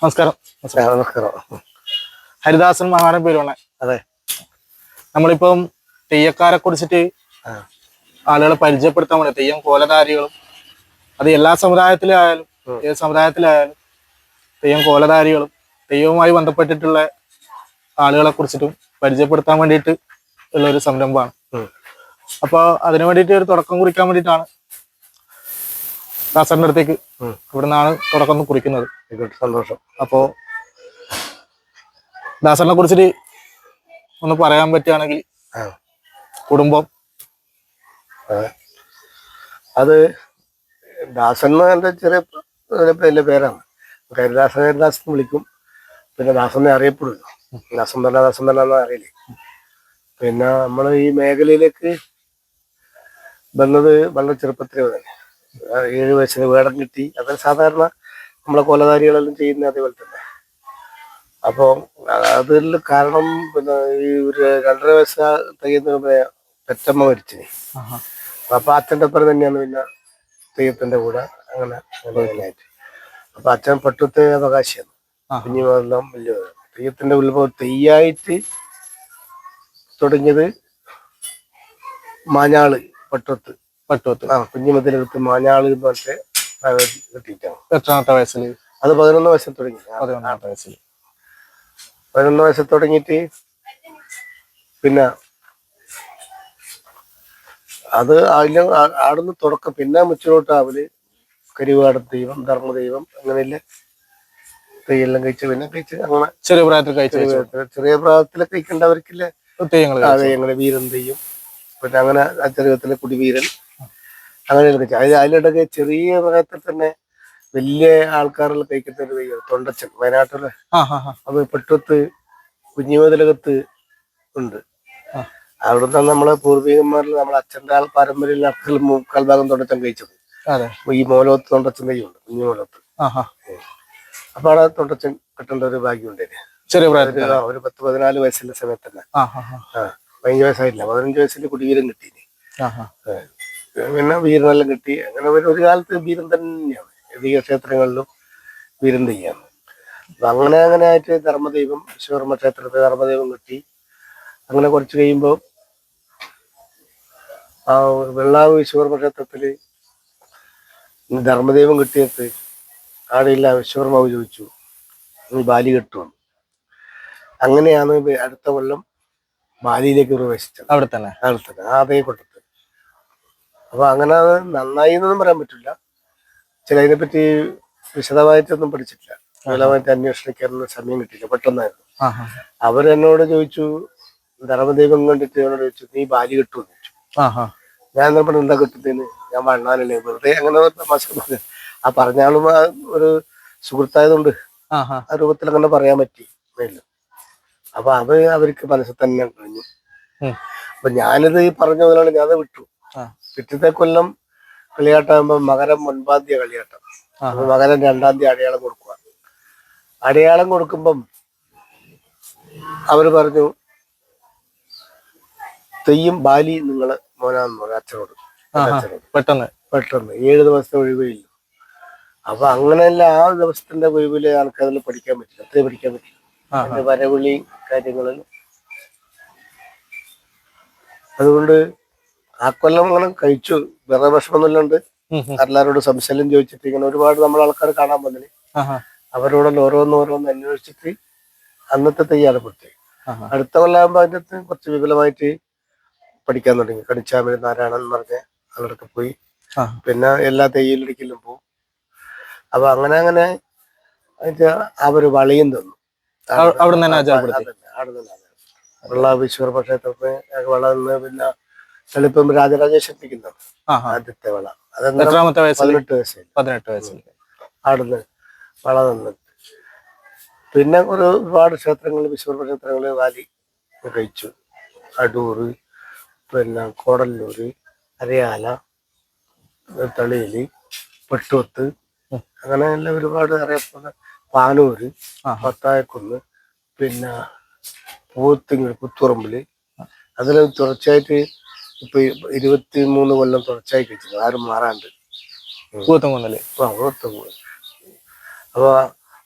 നമസ്കാരം. നമസ്കാരം ഹരിദാസൻ മഹാനം പേരുമാണ് അതെ. നമ്മളിപ്പം തെയ്യക്കാരെ കുറിച്ചിട്ട് ആളുകളെ പരിചയപ്പെടുത്താൻ വേണ്ടി തെയ്യം കോലധാരികളും അത് എല്ലാ സമുദായത്തിലായാലും. ഏത് സമുദായത്തിലായാലും തെയ്യം കോലധാരികളും തെയ്യവുമായി ബന്ധപ്പെട്ടിട്ടുള്ള ആളുകളെ കുറിച്ചിട്ടും പരിചയപ്പെടുത്താൻ വേണ്ടിയിട്ട് ഉള്ള ഒരു സംരംഭമാണ്. അപ്പോൾ അതിനു വേണ്ടിയിട്ട് ഒരു തുടക്കം കുറിക്കാൻ വേണ്ടിയിട്ടാണ് ദാസറിന്റെ അടുത്തേക്ക്. ഇവിടെ നിന്നാണ് തുടക്കം കുറിക്കുന്നത്. സന്തോഷം. അപ്പോ ദാസറിനെ കുറിച്ചിട്ട് ഒന്ന് പറയാൻ പറ്റുകയാണെങ്കിൽ കുടുംബം. അത് ദാസൻ എന്റെ ചെറിയ ഒരു പേരാണ്. ഹരിദാസൻ എന്ന് വിളിക്കും. പിന്നെ ദാസനെ അറിയപ്പെടുമല്ലോ ദാസൻ തന്നെ ദാസൻ എന്നാ അറിയില്ലേ? പിന്നെ നമ്മൾ ഈ മേഖലയിലേക്ക് വന്നത് വളരെ ചെറുപ്പത്തിലേ തന്നെ ഏഴ് വയസ്സിന് വേടം കിട്ടി. അത് സാധാരണ നമ്മളെ കൊലധാരികളെല്ലാം ചെയ്യുന്ന അതേപോലെ തന്നെ. അപ്പോൾ അതിൽ കാരണം പിന്നെ ഈ ഒരു രണ്ടര വയസ്സ് തെയ്യത്തിന് പെറ്റമ്മ മരിച്ചിന് അപ്പൊ അച്ഛന്റെ ഒപ്പം തന്നെയാണ് പിന്നെ തെയ്യത്തിന്റെ കൂടെ അങ്ങനെ അങ്ങനെ അങ്ങനെയായിട്ട് അപ്പൊ അച്ഛൻ പട്ടത്തെ അവകാശിയാണ്. കുഞ്ഞു കുഞ്ഞുമെല്ലാം വലിയ തെയ്യത്തിന്റെ ഉത്ഭവം തെയ്യായിട്ട് തുടങ്ങിയത് മാഞ്ഞാൾ പട്ടത്ത്. പട്ടുവത്ത് ആ കുഞ്ഞുമത്തിനടുത്ത് മാഞ്ഞാൾ എന്ന് പറഞ്ഞിട്ട് കിട്ടിയിട്ടാണ്. എത്രാമത്തെ വയസ്സിൽ അത് പതിനൊന്ന് വയസ്സിൽ തുടങ്ങി. പതിനൊന്നാമത്തെ വയസ്സിൽ പതിനൊന്ന് വയസ്സിൽ തുടങ്ങിയിട്ട് പിന്നെ അത് അതിന് ആടുന്ന് തുടക്കം പിന്നെ മുച്ചിലോട്ട് അവൽ കരിവാട ദൈവം ധർമ്മദൈവം അങ്ങനെയല്ലേ? തെയ്യെല്ലാം കഴിച്ച് പിന്നെ കഴിച്ച് അങ്ങനെ ചെറിയ പ്രായത്തിൽ കഴിച്ചു ചെറിയ- ചെറിയ പ്രായത്തിലൊക്കെ കഴിക്കേണ്ടവർക്കില്ലേ? തെയ്യങ്ങൾ വീരൻ തെയ്യം. പിന്നെ അങ്ങനെ ചെറുപ്പത്തിലെ കുടിവീരൻ. അങ്ങനെയൊക്കെ അതിൽ അതിലിടയ്ക്ക് ചെറിയ പ്രായത്തിൽ തന്നെ വലിയ ആൾക്കാരിൽ കഴിക്കുന്ന ഒരു തെയ്യം തൊണ്ടച്ചൻ വയനാട്ടിലെ അത് പെട്ടത്ത് കുഞ്ഞുമതിലകത്ത് ഉണ്ട്. അവിടുന്ന് നമ്മളെ പൂർവികന്മാരിൽ നമ്മളെ അച്ഛന്റെ ആൾ പാരമ്പര്യം ആൾക്കാർ മുക്കാൽ ഭാഗം തൊണ്ടച്ചൻ കഴിച്ചത്. ഈ മോലോത്ത് തൊണ്ടച്ചൻ തെയ്യമുണ്ട് കുഞ്ഞു മോലോത്ത്. അപ്പൊ അവിടെ തൊണ്ടച്ചൻ കിട്ടേണ്ട ഒരു ഭാഗ്യം ഉണ്ടായിരുന്നു ചെറിയ പ്രായത്തിൽ ഒരു- പത്ത് പതിനാല് വയസ്സിന്റെ സമയത്ത് തന്നെ. ആ ആ ആ. ആ പതിനഞ്ച് വയസ്സായില്ല പതിനഞ്ച് വയസ്സിൽ കുടിവീരം കിട്ടീനി പിന്നെ വീരനെല്ലാം കിട്ടി. അങ്ങനെ ഒരു ഒരു കാലത്ത് വീരൻ തന്നെയാണ്. അധിക ക്ഷേത്രങ്ങളിലും വീരൻ തെയ്യാണ് അപ്പൊ അങ്ങനെ അങ്ങനെ ആയിട്ട് ധർമ്മദൈവം വിശ്വകർമ്മ ക്ഷേത്രത്തിൽ ധർമ്മദൈവം കിട്ടി. അങ്ങനെ കുറച്ച് കഴിയുമ്പോൾ ആ വെള്ളാവ് വിശ്വകർമ്മ ക്ഷേത്രത്തിൽ ധർമ്മദൈവം കിട്ടിയിട്ട് ആടെയില്ല വിശ്വകർമാവ് ചോദിച്ചു. നീ ബാലി കെട്ടുവന്നു അങ്ങനെയാണ് അടുത്ത കൊല്ലം ബാലിയിലേക്ക് പ്രവേശിച്ചത്. അവിടെ തന്നെ? അടുത്തത് ആ അതേ കൊട്ടത്ത് അപ്പൊ അങ്ങനെ നന്നായി എന്നൊന്നും പറയാൻ പറ്റില്ല. ചില അതിനെപ്പറ്റി വിശദമായിട്ടൊന്നും പഠിച്ചിട്ടില്ല. വിശദമായിട്ട് അന്വേഷണിക്കാനൊന്നും സമയം കിട്ടിയില്ല. പെട്ടെന്നായിരുന്നു. അവരെന്നോട് ചോദിച്ചു ധർമ്മദൈവം കണ്ടിട്ട് എന്നോട് ചോദിച്ചു നീ ബാലി കിട്ടുമെന്ന് ചോദിച്ചു. ഞാൻ എന്താ പറഞ്ഞു എന്താ കിട്ടുന്നതിന് ഞാൻ വണ്ണാനല്ലേ വെറുതെ അങ്ങനെ പറഞ്ഞു ആ പറഞ്ഞാളും ആ ഒരു സുഹൃത്തായതുകൊണ്ട് ആ രൂപത്തിൽ അങ്ങനെ പറയാൻ പറ്റി. അപ്പൊ അത് അവർക്ക് മനസ്സിൽ തന്നെ കഴിഞ്ഞു. അപ്പൊ ഞാനിത് പറഞ്ഞ മുതലാണ് ഞാൻ വിട്ടു. പിറ്റത്തെ കൊല്ലം കളിയാട്ടാകുമ്പോ മകരം ഒൻപതാം തീയതി കളിയാട്ടം. അപ്പൊ മകരം രണ്ടാം തീയതി അടയാളം കൊടുക്കുക. അടയാളം കൊടുക്കുമ്പം അവർ പറഞ്ഞു തെയ്യം ബാലി നിങ്ങൾ മോനാന്ന് പറഞ്ഞു അച്ഛനോട് പെട്ടെന്ന്. പെട്ടെന്ന്. ഏഴ് ദിവസത്തെ ഒഴിവില്ല അപ്പൊ അങ്ങനെയല്ല ആ ദിവസത്തിന്റെ ഒഴിവിൽ ആൾക്കതിൽ പഠിക്കാൻ പറ്റില്ല. അത്രയും പഠിക്കാൻ പറ്റില്ല. വരവിളിയും അതിന്റെ വരവിളി കാര്യങ്ങളിൽ അതുകൊണ്ട് ആ കൊല്ലം അങ്ങനെ കഴിച്ചു. വേറെ വിഷമമൊന്നുമില്ലാണ്ട് എല്ലാവരോട്. സംശയം ചോദിച്ചിട്ട് ഇങ്ങനെ ഒരുപാട് നമ്മൾ ആൾക്കാർ കാണാൻ വന്നിന്. അവരോടുള്ള ഓരോന്ന് ഓരോന്ന് അന്വേഷിച്ചിട്ട് അന്നത്തെ ആ അടുത്ത കൊല്ലാകുമ്പോ അതിന്റെ അകത്ത് കുറച്ച് വിപുലമായിട്ട് പഠിക്കാൻ തുടങ്ങി. കണിച്ചാമരി നാരായണൻ എന്ന് പറഞ്ഞ പോയി. പിന്നെ എല്ലാ തെയ്യലടിക്കലും പോകും അപ്പൊ അങ്ങനെ അങ്ങനെ അതിന്റെ അവർ വളയും തന്നു. അവിടെ തന്നെ അവിടെ തന്നെ. വെള്ള വിശ്വകർമ്മ ക്ഷേത്രത്തിന് വള നിന്ന് പിന്നെ തെളിപ്പം രാജരാജേശ്വരൻ ആ ആദ്യത്തെ വള. അതെന്താ? എത്രാമത്തെ വയസ്സിൽ? പതിനെട്ട് വയസ്സിൽ. പതിനെട്ട് വയസ്സിൽ. അവിടുന്ന് വള നിന്ന് പിന്നെ ഒരു ഒരുപാട് ക്ഷേത്രങ്ങൾ വിശ്വകർമ്മ ക്ഷേത്രങ്ങൾ വാലി കഴിച്ചു അടൂർ പിന്നെ കോടല്ലൂർ അരയാല തളിയിൽ പെട്ടുവത്ത്. അങ്ങനെ എല്ലാം ഒരുപാട് അറിയപ്പെടുന്ന പാനൂര്. പത്തായക്കുന്ന് പിന്നെ പൂത്തിങ്ങൾ പുത്തുറമ്പിൽ. അതിൽ തുടർച്ചയായിട്ട് ഇപ്പൊ ഇരുപത്തി മൂന്ന് കൊല്ലം തുടർച്ചയായി കഴിച്ചിരുന്നു ആരും മാറാണ്ട്. ആ, പോയി. അപ്പൊ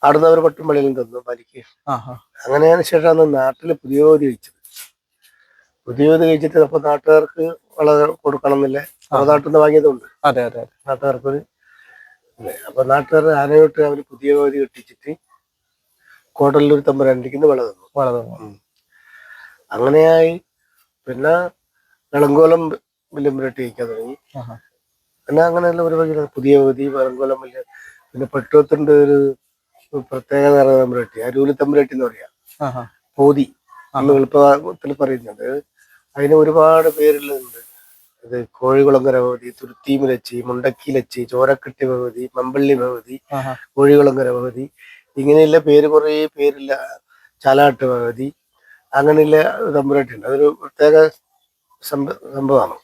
അവിടുന്ന് അവർ പട്ടുമ്പള്ളിയിലും തന്നു പലിക്ക്. ആ ആ. അങ്ങനെയാണ് ശേഷമാണ് നാട്ടിൽ പുതിയോതി കഴിച്ചത്. പുതിയോതി കഴിച്ചിട്ട് അപ്പൊ നാട്ടുകാർക്ക് വളരെ കൊടുക്കണം എന്നില്ല നാട്ടിൽ നിന്ന് വാങ്ങിയതുണ്ട്. അതെ അതെ ഇല്ലേ. അപ്പൊ നാട്ടുകാർ ആനയോട്ട് അവർ പുതിയ ഓതി കെട്ടിച്ചിട്ട് കോട്ടല്ലൂർ തമ്പുരാണ്ടിക്ക് വിള തന്നു. വളരെ അങ്ങനെയായി. പിന്നെ വിളങ്കോലം വില്ലുമ്പരട്ടി കഴിക്കാൻ തുടങ്ങി. പിന്നെ അങ്ങനെയുള്ള ഒരു വകയിൽ പുതിയ പുതിയ നെളങ്കോലം വില്ല് പിന്നെ പെട്ടുവത്തിന്റെ ഒരു പ്രത്യേക നിറ തമ്പുരട്ടി അരൂൽ തമ്പുരട്ടി എന്ന് പറയാ. പോതി അന്ന് എളുപ്പത്തിൽ പറയുന്നുണ്ട്. അതിന് ഒരുപാട് പേരുള്ളതുണ്ട്. അത് കോഴികുളങ്ങര ഭഗവതി തുരുത്തിമുലച്ചി മുണ്ടക്കിലച്ചി ചോരക്കെട്ടി ഭഗവതി മമ്പള്ളി ഭഗവതി കോഴികുളങ്കര ഭഗവതി ഇങ്ങനെയുള്ള പേര് കുറേ പേരില്ല. ചാലാട്ട് ഭഗവതി അങ്ങനെയുള്ള തമ്പുരാട്ടുണ്ട് അതൊരു പ്രത്യേക സംഭവമാണ്.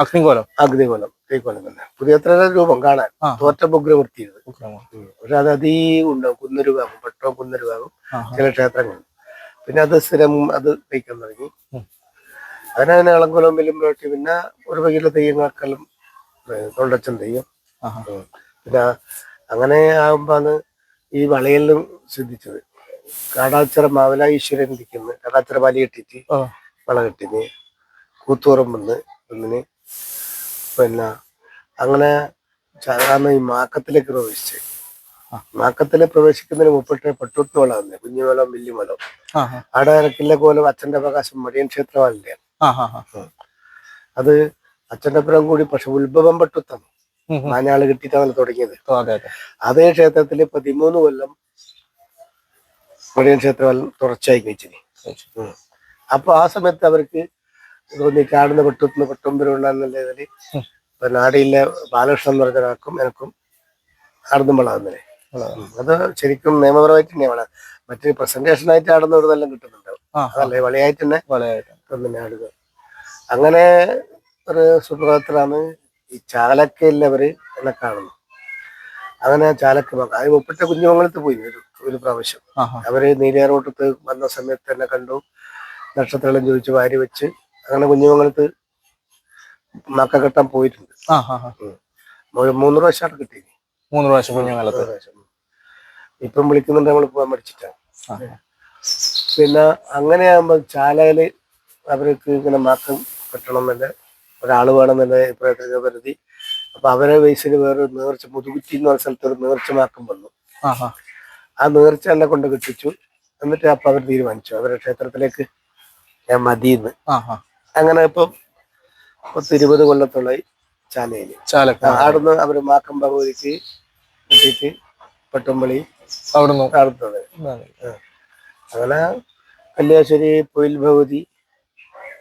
അഗ്നികോലം. അഗ്നികോലം തേക്കോലം തന്നെ. പുതിയ രൂപം കാണാൻ. തോറ്റ ബുഗ്രമൂർത്തിയത് ഉഗ്രമോ. പക്ഷെ അത് അധികം ഉണ്ടാവും കുന്നരുവാകും പട്ടോ കുന്നരുവാകും ചില ക്ഷേത്രങ്ങൾ പിന്നെ അത് സ്ഥിരം അത് തയ്ക്കാൻ തുടങ്ങി. അതിനെ അതിനങ്ങനെ വലിയ വെല്ലുമ്പോഴേക്ക് പിന്നെ ഒരു വകയിലെ തെയ്യങ്ങളും തൊണ്ടച്ചൻ തെയ്യം. പിന്നെ അങ്ങനെ ആകുമ്പോന്ന് ഈ വളയലിലും ശ്രദ്ധിച്ചത് കാടാച്ചിറ മാവല ഈശ്വരൻ ഇരിക്കുന്നു. കാടാച്ചിറ വലി കെട്ടിട്ട് വള കെട്ടിന്. കൂത്തുറം വന്ന് ഒന്നിന് പിന്നെ അങ്ങനെ സാധാരണ ഈ മാക്കത്തിലേക്ക് പ്രവേശിച്ച് ആ. മാക്കത്തിൽ പ്രവേശിക്കുന്നതിന് മുപ്പിട്ട് പട്ടുത്തു വളം വന്നേ കുഞ്ഞുവളം വലിയമലം. അവിടെ കില്ല കോലം അച്ഛന്റെ അവകാശം മടിയൻ ക്ഷേത്രമല്ലേ. അത് അച്ഛന്റെ പുരം കൂടി പക്ഷെ ഉത്ഭവം പട്ടുത്താണ് ഉം, ഉം. കിട്ടിയിട്ടാണ് തുടങ്ങിയത് അതെ ക്ഷേത്രത്തിൽ പതിമൂന്ന് കൊല്ലം മടിയൻ ക്ഷേത്രം തുടർച്ചയായി കഴിച്ചിന്. അപ്പൊ ആ സമയത്ത് അവർക്ക് തോന്നി കാണുന്ന പെട്ടുന്ന പെട്ടുമ്പരുണ്ടെന്നുള്ളതിൽ ഇതിൽ ഇപ്പൊ നാടിയിലെ ബാലകൃഷ്ണൻ എന്ന് പറഞ്ഞ ഒരാൾക്കും എനക്കും ആടുന്നും വളർന്നില്ലേ വളരെ. അത് ശരിക്കും നിയമപരമായിട്ട് തന്നെയാണ് മറ്റു പ്രസന്റേഷൻ ആയിട്ട് ആടുന്ന ഒരു നല്ല കിട്ടുന്നുണ്ടാവും അതല്ലേ വളിയായിട്ട് തന്നെ തന്നെ ആടുക. അങ്ങനെ ഒരു സുപ്രഭാതത്തിലാണ് ഈ ചാലക്കയിലവര് എന്നെ കാണുന്നു അങ്ങനെ ചാലക്ക അത് മുപ്പിട്ട കുഞ്ഞുമംഗലത്ത് പോയി ഒരു ഒരു പ്രാവശ്യം. അവർ നീലിയാറോട്ടത്ത് വന്ന സമയത്ത് എന്നെ കണ്ടു. നക്ഷത്രം ചോദിച്ചു വാരി വെച്ച് അങ്ങനെ കുഞ്ഞുമംഗലത്ത് മക്ക കെട്ടാൻ പോയിട്ടുണ്ട്. ഒരു മൂന്ന് പ്രാവശ്യം കിട്ടി. മൂന്ന് പ്രാവശ്യം കുഞ്ഞുകാലത്ത് ഇപ്പം വിളിക്കുന്നുണ്ട് നമ്മൾ പോകാൻ പഠിച്ചിട്ടാണ്. പിന്നെ അങ്ങനെയാകുമ്പോൾ ചാലയിൽ അവർക്ക് ഇങ്ങനെ മാക്കം എന്നുള്ള ഒരാൾ വേണമെന്നുള്ള അഭിപ്രായത്തിൽ കരുതി. അപ്പൊ അവരെ വയസ്സിൽ വേറെ നേർച്ച മുതുകുറ്റി എന്ന് പറഞ്ഞ സ്ഥലത്ത് ഒരു നേർച്ച മാക്കം വന്നു. ആഹാ. ആ. നേർച്ച എന്നെ കൊണ്ട് കെട്ടിച്ചു. എന്നിട്ട് അപ്പൊ അവർ തീരുമാനിച്ചു. അവരുടെ ക്ഷേത്രത്തിലേക്ക് ഞാൻ മതിയെന്ന്. അങ്ങനെ ഇപ്പം പത്ത് ഇരുപത് കൊല്ലത്തോളായി ചാലയിൽ ചാലക്ക അവിടുന്ന് അവർ മാക്കം ഭഗവതിക്ക് കിട്ടിയിട്ട് പട്ടുമ്പളി അവിടുന്ന്. അടുത്തത് അങ്ങനെ കല്യാശ്ശേരി പൊയിൽ ഭഗവതി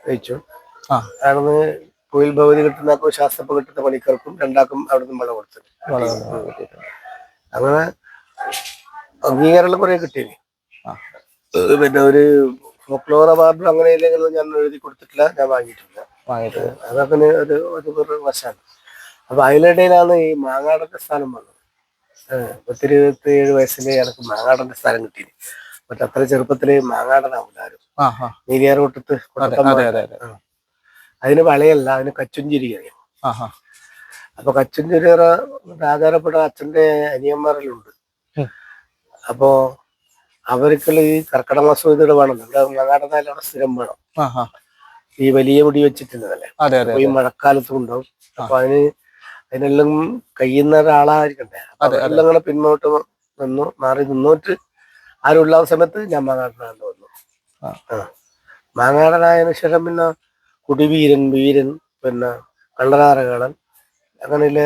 കഴിച്ചു അവിടുന്ന് പൊയിൽ ഭഗവതി കിട്ടുന്ന ശാസ്ത്രപ്പ് കിട്ടുന്ന പണിക്കാർക്കും രണ്ടാക്കും അവിടുന്ന് മഴ കൊടുത്തു അങ്ങനെ അംഗീകാരമെല്ലാം കുറെ കിട്ടിയിന്. പിന്നെ ഒരു ഫോക്ലോർ അവാർഡ് അങ്ങനെ ഇല്ലെങ്കിലും ഞാൻ എഴുതി കൊടുത്തിട്ടില്ല ഞാൻ വാങ്ങിയിട്ടില്ല. വാങ്ങിയിട്ടില്ല. അതങ്ങനെ ഒരു- ഒരു വശമാണ് അപ്പൊ അതിനിടയിലാണ് ഈ മാങ്ങാടന്റെ സ്ഥാനം വന്നത്. ഏഹ് പത്തിരുപത്തി ഏഴ് വയസ്സിൽ എനിക്ക് മാങ്ങാടന്റെ സ്ഥാനം കിട്ടി മറ്റേ അത്ര ചെറുപ്പത്തിൽ മാങ്ങാടനാവില്ല ആരും. അതെ അതെ അതിന് വളയല്ല അതിന് കച്ചുഞ്ചിരി അറിയാം. അപ്പൊ കച്ചുഞ്ചിരി ആചാരപ്പെട്ട അച്ഛന്റെ അനിയന്മാരിലുണ്ട്. ഉം. അപ്പോ അവർക്കുള്ള ഈ കർക്കിടക മാസം വേണം. ഇവിടെ മാങ്ങാടനായാലും അവിടെ സ്ഥിരം വേണം. ഈ വലിയ മുടി വെച്ചിട്ടുള്ളതല്ലേ? അപ്പൊ ഈ മഴക്കാലത്തും ഉണ്ടാവും. അപ്പൊ അതിന് അതിനെല്ലാം കഴിയുന്ന ഒരാളായിരിക്കണ്ടേ? അപ്പൊ അതെ, അതെ. അങ്ങനെ പിന്നോട്ട് നിന്നു മാറി നിന്നോട്ട് ആരുള്ള സമയത്ത് ഞാൻ മാങ്ങാടനാണ്ട് വന്നു. മാങ്ങാടനായതിനു ശേഷം പിന്നെ കുടിവീരൻ വീരൻ പിന്നെ കള്ളനാരകാളൻ അങ്ങനെയുള്ള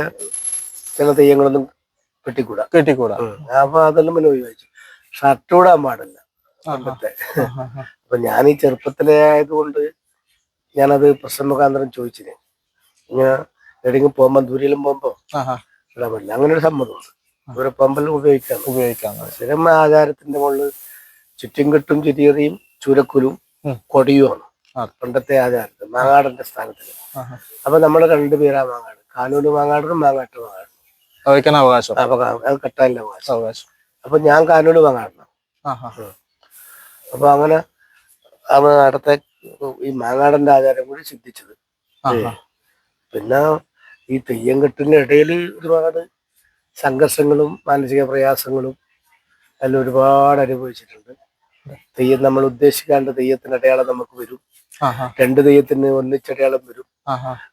ചില തെയ്യങ്ങളൊന്നും കെട്ടിക്കൂടാ. കെട്ടിക്കൂടാ. അപ്പൊ അതെല്ലാം പിന്നെ ഒഴിവാച്ചു ഷർട്ട് ഇടാൻ പാടില്ല. പണ്ടത്തെ. അപ്പൊ ഞാൻ ഈ ചെറുപ്പത്തിലെ ആയതുകൊണ്ട് ഞാനത് പ്രശ്ന മുഖാന്തരം ചോദിച്ചിന്. ഇങ്ങനെ എവിടെയെങ്കിലും പോകുമ്പോ ദൂരെയും പോകുമ്പോ. ഇടാൻ പറ്റില്ല. അങ്ങനെ ഒരു സമ്മതമുണ്ട് ഒരു പമ്പൽ ഉപയോഗിക്കാം ഉപയോഗിക്കാം. സ്ഥിരം ആചാരത്തിന്റെ മുകളിൽ ചുറ്റും കെട്ടും ചുരിയറിയും ചുരക്കുലും കൊടിയുമാണ്. പണ്ടത്തെ ആചാരത്തിൽ മാങ്ങാടന്റെ സ്ഥാനത്തിൽ. അപ്പൊ നമ്മൾ രണ്ടുപേരാ മാങ്ങാട്. കാനൂര് മാങ്ങാടനും മാങ്ങാട്ട് മാങ്ങാടും. അവകാശം. അത് കെട്ടാനുള്ള അവകാശം. അവകാശം. അപ്പൊ ഞാൻ കാനൂര് മാങ്ങാടണം ആഹാ. അപ്പൊ അങ്ങനെ അന്ന് അടുത്ത ഈ മാങ്ങാടന്റെ ആചാരം കൂടി സിദ്ധിച്ചത്. പിന്നെ ഈ തെയ്യം കെട്ടിന്റെ ഇടയിൽ ഒരുപാട് സംഘർഷങ്ങളും മാനസിക പ്രയാസങ്ങളും എല്ലാം ഒരുപാട് അനുഭവിച്ചിട്ടുണ്ട്. തെയ്യം നമ്മൾ ഉദ്ദേശിക്കാണ്ട് തെയ്യത്തിന് അടയാളം നമുക്ക് വരും. രണ്ട് തെയ്യത്തിന് ഒന്നിച്ചടയാളം വരും.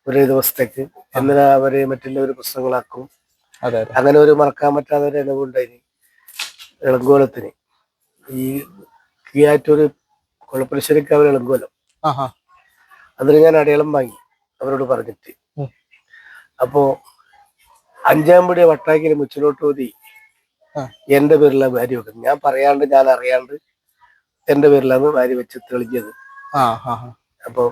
ഒരേ ദിവസത്തേക്ക്. എന്നാൽ അവരെ മറ്റുള്ളവർ പ്രശ്നങ്ങളാക്കും? അങ്ങനെ ഒരു മറക്കാൻ പറ്റാത്ത ഒരു അനുഭവം ഉണ്ടായിന് ഇളങ്കോലത്തിന് ഈ കീയാറ്റൂര് കുളപ്പുരശ്ശേരിക്കാവ് ഇളങ്കോലം അതിന് ഞാൻ അടയാളം വാങ്ങി അവരോട് പറഞ്ഞിട്ട്. അപ്പോ അഞ്ചാം പടി വട്ടാക്കിന് മുച്ചിലോട്ട് ഓതി. എന്റെ പേരിലാണ് ഭാര്യ വെക്കുന്നത്. ഞാൻ പറയാണ്ട് ഞാൻ അറിയാണ്ട് എന്റെ പേരിലാണ് ഭാര്യ വെച്ച് തെളിഞ്ഞത്. അപ്പോ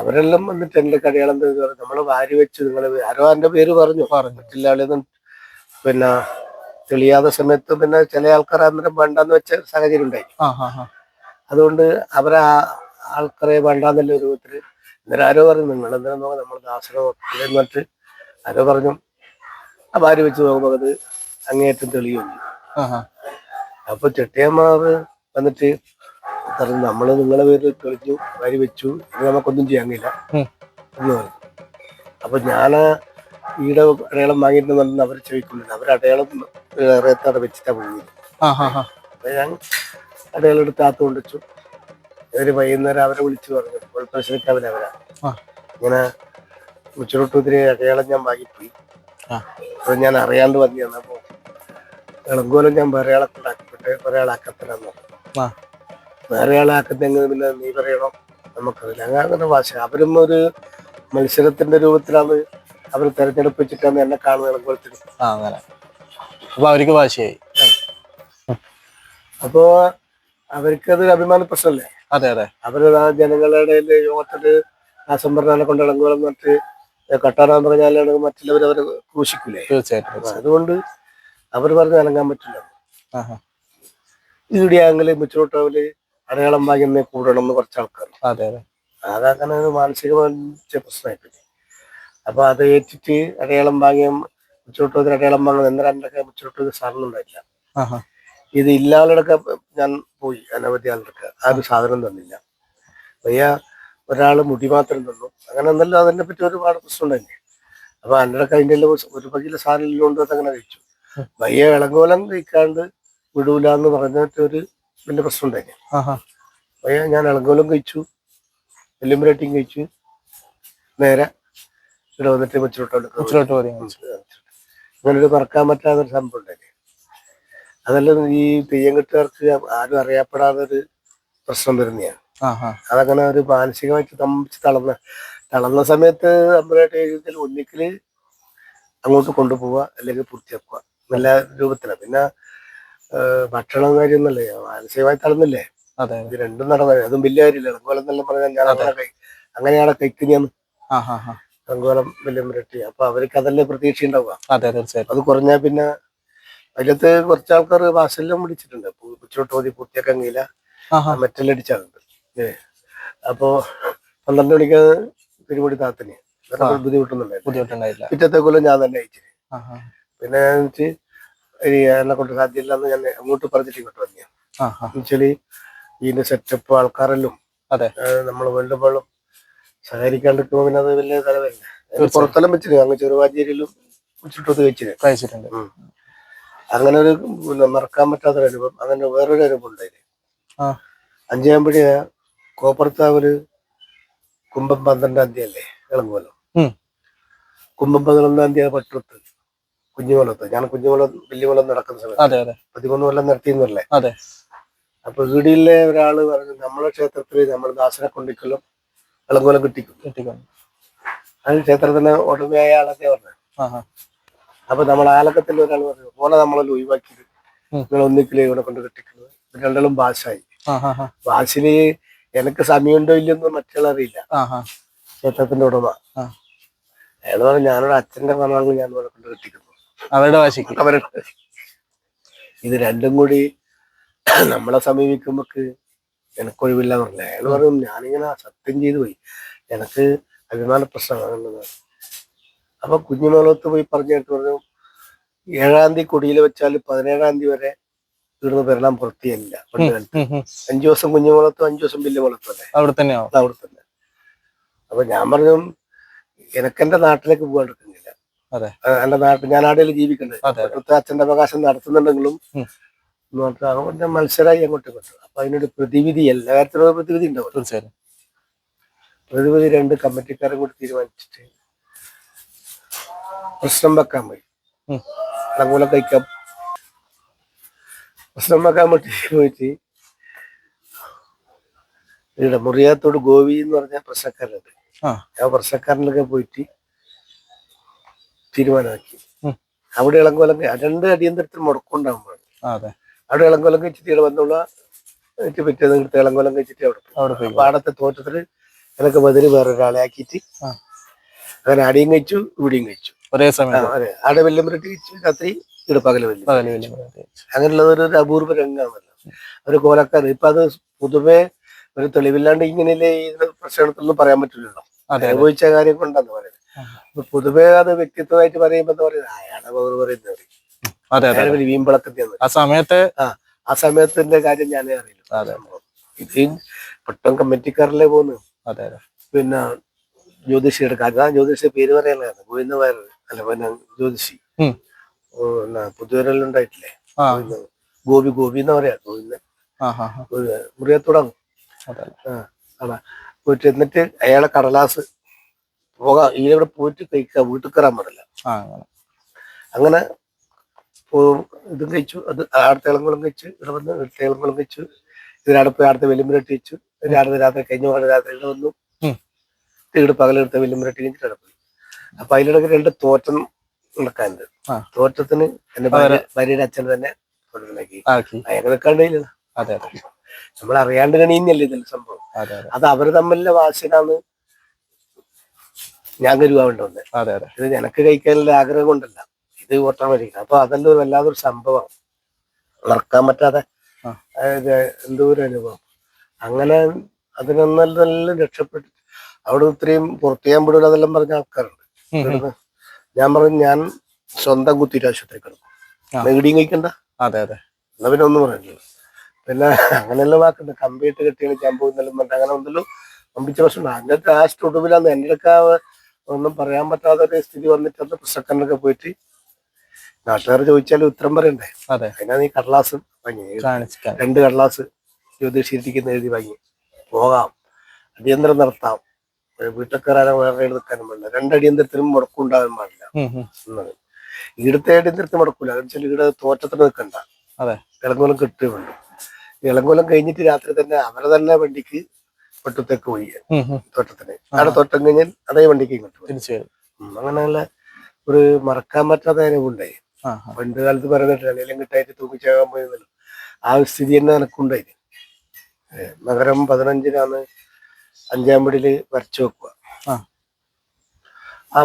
അവരെല്ലാം വന്നിട്ട് എന്റെ കടയാളം നമ്മളെ ഭാര്യ വെച്ച് നിങ്ങൾ ആരോ എന്റെ പേര് പറഞ്ഞു. പറഞ്ഞു. മറ്റുള്ള പിന്നെ തെളിയാത്ത സമയത്ത് പിന്നെ ചില ആൾക്കാർ അന്നേരം വേണ്ടെന്ന് വെച്ച സാഹചര്യം ഉണ്ടായി. അതുകൊണ്ട് അവരെ ആൾക്കാരെ വേണ്ടാന്നുള്ള രൂപത്തിൽ അന്നേരം ആരോ പറഞ്ഞു നിങ്ങൾ എന്തിനാ നോക്കാം നമ്മൾ ദാസനോ എന്നിട്ട് ആരോ പറഞ്ഞു. ആ ഭാര്യ വെച്ച് നോക്കുമ്പോൾ അത് അങ്ങേയറ്റം തെളിയുന്നു അപ്പൊ ചെട്ടിയമ്മാവ് വന്നിട്ട് പറഞ്ഞു നമ്മൾ നിങ്ങളെ പേര് തെളിഞ്ഞു ഭാര്യ വെച്ചു ഇനി നമുക്കൊന്നും ചെയ്യാൻ കഴിയില്ല. എന്ന് പറഞ്ഞു. അപ്പൊ ഞാൻ ഈടെ അടയാളം വാങ്ങിയിട്ടുണ്ടെന്ന് അവർ ചോദിക്കുന്നുണ്ട്. അവർ അടയാളം വെച്ചിട്ടാ പോയത്. ആഹാ അപ്പൊ ഞാൻ കടകളെടുത്ത് കാത്തു ആത്ത് കൊണ്ടുവച്ചു ഇവർ വൈകുന്നേരം അവരെ വിളിച്ചു പറഞ്ഞു കുഴപ്പശ്ശേരിക്ക് അവരവരാ. ഇങ്ങനെ ഉച്ചറൊട്ടുതിരി അടയാളം ഞാൻ വാങ്ങിപ്പോയി. അപ്പൊ ഞാൻ അറിയാണ്ട് വന്നു അപ്പോ ഇളങ്കോലം ഞാൻ വേറെ ആളെ കൊണ്ടാക്കിപ്പെട്ട് ആളാക്കത്തില്ലെന്ന് ആ. വേറെ ആളാക്കുന്ന പിന്നെ നീ പറയണം? നമുക്കറിയില്ല. അങ്ങനെ ഭാഷ അവരും ഒരു മത്സരത്തിന്റെ രൂപത്തിലാണ് അവർ തെരഞ്ഞെടുപ്പിച്ചിട്ടാണ് എന്നെ കാണുന്നത് ഇളങ്കോലത്തിന്. അപ്പൊ അവർക്ക് വാശിയായി. അപ്പോ അവർക്കത് അഭിമാന പ്രശ്നമല്ലേ? അതെ അതെ. അവരത് ആ ജനങ്ങളുടെ യോഗത്തിൽ ആ സംഭരണനെ കൊണ്ട് ഇളങ്ങുകളും മറ്റ് കട്ടാറാൻ പറഞ്ഞാലാണ് മറ്റുള്ളവർ അവരെ ക്രൂശിക്കൂലേ? തീർച്ചയായിട്ടും അതുകൊണ്ട് അവർ പറഞ്ഞ് അനങ്ങാൻ പറ്റില്ല. ആഹാ. ഈടിയാങ്കിൽ മുച്ചോട്ടവര് അടയാളം വാങ്ങുന്ന കൂടണം എന്ന് കുറച്ച് ആൾക്കാർ അതെ അതെ. അതങ്ങനെ മാനസികമായ പ്രശ്നമായിപ്പോയി. അപ്പൊ അത് ഏറ്റിട്ട് അടയാളം വാങ്ങിയ മുച്ചോട്ടത്തിൽ അടയാളം വാങ്ങുന്നത് എന്നാൽ എന്റെ മുച്ചോട്ടത്തിൽ സാധനം ഉണ്ടായില്ല ഇത് ഇല്ലാളടക്ക ഞാൻ പോയി അനവധി ആളുടെ ആ ഒരു സാധനം തന്നില്ല. വയ്യ ഒരാൾ മുടി മാത്രം തന്നു. അങ്ങനെ എന്നല്ലോ അതിനെ പറ്റി ഒരുപാട് പ്രശ്നം തന്നെ അപ്പൊ എന്റെ അതിന്റെ ഒരു പകുതി സാധനം ഇല്ലോണ്ട് അതങ്ങനെ കഴിച്ചു. വയ്യ ഇളങ്കോലം കഴിക്കാണ്ട് വിടൂല എന്ന് പറഞ്ഞിട്ട് ഒരു വലിയ പ്രശ്നം ആഹാ. വയ്യ ഞാൻ ഇളങ്കോലം കഴിച്ചു എല്ലുമ്പരട്ടിയും കഴിച്ചു. നേരെ ഇവിടെ വന്നിട്ട് മുച്ചിലോട്ട് മുച്ചിലോട്ട് അങ്ങനെ ഒരു മറക്കാൻ പറ്റാത്ത ഒരു സംഭവം ഉണ്ടായി അതെല്ലാം ഈ തെയ്യംകെട്ടുകാർക്ക് ആരും അറിയപ്പെടാതെ ഒരു പ്രശ്നം വരുന്നതാണ് അതങ്ങനെ ഒരു മാനസികമായിട്ട് തമ്പിച്ച് തളർന്ന തളർന്ന സമയത്ത് അമ്പലമായിട്ട് എഴുതി ഒന്നിക്കൽ അങ്ങോട്ട് കൊണ്ടുപോവുക അല്ലെങ്കിൽ പൂർത്തിയാക്കുക നല്ല രൂപത്തിലാണ് പിന്നെ ഭക്ഷണം കാര്യം ഒന്നല്ലേ മാനസികമായി തളർന്നില്ലേ? അതെ ഇത് രണ്ടും നടന്നു അതും വലിയ കാര്യമില്ല. ഇളങ്കോലം എന്നെല്ലാം പറഞ്ഞാൽ ഞാൻ അങ്ങനെ കഴി അങ്ങനെയാണ് കഴിക്കുന്നതെന്ന് ആഹാ ആ ഇളങ്കോലം വലിയ മിരട്ടി അപ്പൊ അവർക്ക് അതല്ലേ പ്രതീക്ഷ ഉണ്ടാവുക? അതെ തീർച്ചയായിട്ടും. അത് കുറഞ്ഞാൽ പിന്നെ അതിലത്ത് കുറച്ച് ആൾക്കാർ വാസെല്ലാം വിളിച്ചിട്ടുണ്ട് ഉച്ചോട്ട് ഓതി പൂർത്തിയാക്കാൻ കഴിയില്ല. ആഹാ. മെറ്റലടിച്ചാറുണ്ട് ഏ അപ്പോ പന്ത്രണ്ട് മണിക്ക് തിരുമുടി താത്തിന്. ബുദ്ധിമുട്ടൊന്നുണ്ടായിരുന്നു പിറ്റത്തെ കൊല്ലം ഞാൻ തന്നെ അയച്ചു. പിന്നെ വെച്ച് എന്നെ കൊണ്ട് സാധ്യമില്ലെന്ന് ഞാൻ അങ്ങോട്ട് പറഞ്ഞിട്ട് ഇങ്ങോട്ട് വന്നു ഇതിന്റെ സെറ്റപ്പ് ആൾക്കാരെല്ലാം അതെ. നമ്മൾ വേണ്ടുമ്പോഴും സഹകരിക്കാണ്ടിരിക്കുമ്പോൾ പിന്നെ അത് വലിയ തലവല്ല. പുറത്തെല്ലാം വെച്ചിരുന്നു അങ്ങ് ചെറുവാഞ്ചേരിയിലും വെച്ചിട്ടൊത്ത് വെച്ചിരുന്നു കഴിച്ചിട്ടുണ്ട്. അങ്ങനെ ഒരു മറക്കാൻ പറ്റാത്ത അനുഭവം. അങ്ങനെ വേറൊരു അനുഭവം ഉണ്ടായിരുന്നു അഞ്ചാമ്പടി കോപ്പർത്താവിൽ കുംഭം പന്ത്രണ്ടാം തീയതി അല്ലേ ഇളങ്കോലം കുംഭം പതിനൊന്നാം തീയതി പട്ടുത്ത് കുഞ്ഞുമലത്ത്. ഞാൻ കുഞ്ഞുമലം വലിയകുളം നടക്കുന്ന സമയത്ത്. പതിമൂന്ന് കൊല്ലം നടത്തിയെന്നല്ലേ? അപ്പൊ വീടിലെ ഒരാൾ പറഞ്ഞു നമ്മളെ ക്ഷേത്രത്തിൽ നമ്മൾ ദാസനെ കൊണ്ടിക്കലും ഇളങ്കോലം കിട്ടിക്കും. കിട്ടിക്കൊണ്ട് അത് ക്ഷേത്രത്തിലെ ഉടമയായ ആളൊക്കെ പറഞ്ഞു അപ്പൊ നമ്മൾ ആലക്കത്തിൽ ഒരാൾ പറഞ്ഞു പോലെ നമ്മളെല്ലാം ഒഴിവാക്കിയത്. നിങ്ങൾ ഒന്നിക്കലേ ഇവിടെ കൊണ്ട് കിട്ടിക്കുന്നത്? രണ്ടാളും ഭാഷായി ഭാഷയിൽ എനിക്ക് സമയമുണ്ടോ ഇല്ലെന്ന് മറ്റുള്ള അറിയില്ല ക്ഷേത്രത്തിന്റെ ഉടമ. അയാൾ പറഞ്ഞു ഞാനൊരു അച്ഛന്റെ പറഞ്ഞാൽ ഞാൻ ഇവിടെ കൊണ്ട് കിട്ടിക്കുന്നു. അവരുടെ ഭാഷയ്ക്ക് അവരുടെ ഇത് രണ്ടും കൂടി നമ്മളെ സമീപിക്കുമ്പോക്ക് എനിക്ക് ഒഴിവില്ല പറഞ്ഞില്ല അയാൾ പറഞ്ഞു ഞാനിങ്ങനെ സത്യം ചെയ്തു പോയി. എനിക്ക് അഭിമാന പ്രശ്നമാണ് അപ്പൊ കുഞ്ഞുമോളത്ത് പോയി പറഞ്ഞു കേട്ട് പറഞ്ഞു ഏഴാം തീയതി കൊടിയിൽ വെച്ചാൽ പതിനേഴാം തീയതി വരെ ഇവിടുന്ന് വരണം ഉം. അഞ്ചു ദിവസം കുഞ്ഞുമോളത്തും അഞ്ചു ദിവസം വലിയ മോളത്തും അല്ലേ അവിടെ തന്നെ അവിടെ തന്നെ. അപ്പൊ ഞാൻ പറഞ്ഞു എനക്കെന്റെ എന്റെ നാട്ടിലേക്ക് ആ, എന്റെ നാട്ടിൽ ഞാൻ ആടെയിൽ ജീവിക്കണ്ടേ? ഇവിടുത്തെ അച്ഛന്റെ അവകാശം നടത്തുന്നുണ്ടെങ്കിലും. എന്ന് പറഞ്ഞാൽ അവന്റെ മത്സരമായി അങ്ങോട്ട് കിട്ടും അപ്പൊ അതിനൊരു പ്രതിവിധി എല്ലാ കാര്യത്തിലുള്ള പ്രതിവിധി ഉണ്ടാവും. തീർച്ചയായും പ്രതിവിധി രണ്ട് കമ്മിറ്റിക്കാരെ കൂടി തീരുമാനിച്ചിട്ട് പ്രശ്നം വെക്കാൻ പോയി. ഇളങ്കൂലം കഴിക്കാം. പ്രശ്നം വെക്കാൻ വേണ്ടി പോയിട്ട് ഇവിടെ മുറിയാത്തോട് ഗോപി എന്ന് പറഞ്ഞ പ്രശ്നക്കാരുണ്ട് ആ. പ്രശ്നക്കാരനൊക്കെ പോയിട്ട് തീരുമാനമാക്കി. അവിടെ ഇളങ്കോലം രണ്ട് അടിയന്തരത്തിൽ മുടക്കുണ്ടാകുമ്പോഴാണ് അവിടെ ഇളങ്കോലം കഴിച്ചിട്ട് വന്നുള്ള പിറ്റേ പിറ്റേന്ന് ഇവിടുത്തെ ഇളങ്കോലം കഴിച്ചിട്ട് അവിടെ അവിടെ പോയി. പാടത്തെ തോട്ടത്തിൽ എനിക്ക് ബദൽ വേറെ ഒരാളെ ആക്കിയിട്ട് അങ്ങനെ അടിയും കഴിച്ചു ഇവിടെയും കഴിച്ചു. ഒരേ സമയം. അതെ. പുരട്ടി വെല്ലമ്പരട്ടി കഴിച്ചു രാത്രി ഇവിടെ പകൽ വെല്ലം അങ്ങനെയുള്ളത് ഒരു അപൂർവ രംഗമാണല്ലോ. ഒരു കോലക്കാർ ഇപ്പൊ അത് പൊതുവെ ഒരു തെളിവില്ലാണ്ട് ഇങ്ങനെയല്ലേ ഈ പ്രശ്നത്തിലൊന്നും പറയാൻ പറ്റില്ലല്ലോ. അനുഭവിച്ച കാര്യം കൊണ്ടാന്ന് പറയുന്നത്. പൊതുവേ അത് വ്യക്തിത്വമായിട്ട് പറയുമ്പോ എന്താ പറയുന്നത്? അയാളെ പറയുന്നത്. പറയും. അതെ അതെ ഒരു വീമ്പിളക്കത്തിയാണ് ആ സമയത്ത് ആ സമയത്തിന്റെ കാര്യം ഞാനേ അറിയില്ല. അതെ. ഇത് പെട്ടെന്ന് കമ്മിറ്റിക്കാരല്ലേ പോന്ന്? അതെ പിന്നെ ജ്യോതിഷിയുടെ കാര്യം. ആ ജ്യോതിഷിയുടെ പേര് പറയാനാണ് ഗോവിന്ദ വയർ അല്ല പിന്നെ ജ്യോതിഷി. പിന്നെ പുതുവരലുണ്ടായിട്ടില്ലേ ഗോപി ഗോപി എന്ന് പറയാ ഗോവിന്ദ ആ ആ ആ. മുറിയത്തുടങ്ങും അതെ പോയിട്ട് എന്നിട്ട് അയാളെ കടലാസ് പോകാം. ഇവിടെ പോയിട്ട് കഴിക്കുക വീട്ടിൽ കയറാൻ പാടില്ല. അങ്ങനെ ഇതും കഴിച്ചു. അത് ആടത്തെ ഇളങ്കുളം കഴിച്ചു. ഇവിടെ വന്ന് ഇവിടുത്തെ ഇളങ്കുളം കഴിച്ചു. ഇതിനാട് പോയി അടുത്ത വെല്ലുമ്പിരട്ടി വെച്ചു. രാവിലെ രാത്രി കഴിഞ്ഞ. പാട് രാത്രി ഇവിടെ വന്നു. ഇവിടെ പകലെടുത്ത വെല്ലുമ്പിരട്ടി കഴിഞ്ഞിട്ട് ഇവിടെ പോയി. അപ്പൊ അതിലിടക്ക് രണ്ട് തോറ്റം നടക്കാനുണ്ട്. തോറ്റത്തിന് എന്റെ ഭാര്യ ഭാര്യയുടെ അച്ഛൻ തന്നെ ആക്കി. അയാൾ നിൽക്കാണ്ടില്ല അതെ അതെ. നമ്മൾ അറിയാണ്ട് കണിയുന്നല്ലേ ഇതിൽ സംഭവം. അതെ അവർ തമ്മിലുള്ള വാശിനാണ് ഞാൻ അതെ ഇത് എനക്ക് കഴിക്കാനുള്ള ആഗ്രഹം കൊണ്ടല്ല. ഇത് ഓട്ടോമാറ്റിക് അപ്പൊ അതെല്ലാം ഒരു വല്ലാതൊരു സംഭവം. മറക്കാൻ പറ്റാതെ. അതായത് എന്തോ ഒരു അനുഭവം. അങ്ങനെ അതിനൊന്നെല്ലാം രക്ഷപ്പെട്ടു അവിടെ ഇത്രയും പുറത്ത് ചെയ്യാൻ പെടില്ല അതെല്ലാം പറഞ്ഞ ആൾക്കാരുണ്ട്. ഞാൻ പറഞ്ഞു ഞാൻ സ്വന്തം കുത്തിയിട്ട് ആശുപത്രി കിടക്കും. ഇടിയും കഴിക്കണ്ട. അതെ അതെ. എന്നാ പിന്നെ ഒന്നും പറയണ്ടല്ലോ പിന്നെ അങ്ങനെയെല്ലാം വാക്കുണ്ട്. കമ്പിയിട്ട് കെട്ടിയാണ് ഞാൻ പോകുന്നെല്ലാം പറഞ്ഞിട്ട് അങ്ങനെ ഒന്നല്ലോ പമ്പിച്ച പ്രശ്നം അങ്ങനത്തെ ആ സ്റ്റുഡുവിലാന്ന് എന്റെ ഒക്കെ ഒന്നും പറയാൻ പറ്റാത്ത ഒരു സ്ഥിതി വന്നിട്ട് അന്ന് പ്രസക്കറിനൊക്കെ പോയിട്ട് നാട്ടുകാർ ചോദിച്ചാൽ ഉത്തരം പറയണ്ടേ? അതെ. അതിനാ നീ കടലാസ് വാങ്ങി. രണ്ട് കടലാസ് ജ്യോതിഷിരിക്കുന്ന എഴുതി വാങ്ങി. പോകാം. അടിയന്തരം നടത്താം. കയറാനോ വേറെ നിൽക്കാനും പാടില്ല. രണ്ടടിയന്തരത്തിനും മുടക്കുണ്ടാകാൻ പാടില്ല. ഈടത്തെ അടിയന്തരത്തിന് മുടക്കൂല. എന്ന് വെച്ചാൽ ഇവിടെ തോറ്റത്തിന് നിൽക്കണ്ട ഇളങ്കോലം കിട്ടുകയുള്ളൂ ഇളങ്കോലം കഴിഞ്ഞിട്ട് രാത്രി തന്നെ അവരെ തന്നെ വണ്ടിക്ക് വെട്ടത്തേക്ക് പോയി. തോറ്റത്തിന്. തോട്ടത്തിന് അവിടെ തോട്ടം കഴിഞ്ഞാൽ അതേ വണ്ടിക്ക് ഇങ്ങോട്ട് അങ്ങനെയുള്ള ഒരു മറക്കാൻ പറ്റാത്ത അനുഭവം ഉണ്ടായി. പണ്ട് കാലത്ത് പറയുന്നിട്ട് എല്ലാം കിട്ടായിട്ട് തൂക്കിച്ചാകാൻ പോയതല്ലോ. ആ സ്ഥിതി തന്നെ എനക്കുണ്ടായി ഏ, നഗരം പതിനഞ്ചിനാണ് അഞ്ചാമ്പടിയിൽ വരച്ചു വെക്കുക. ആ.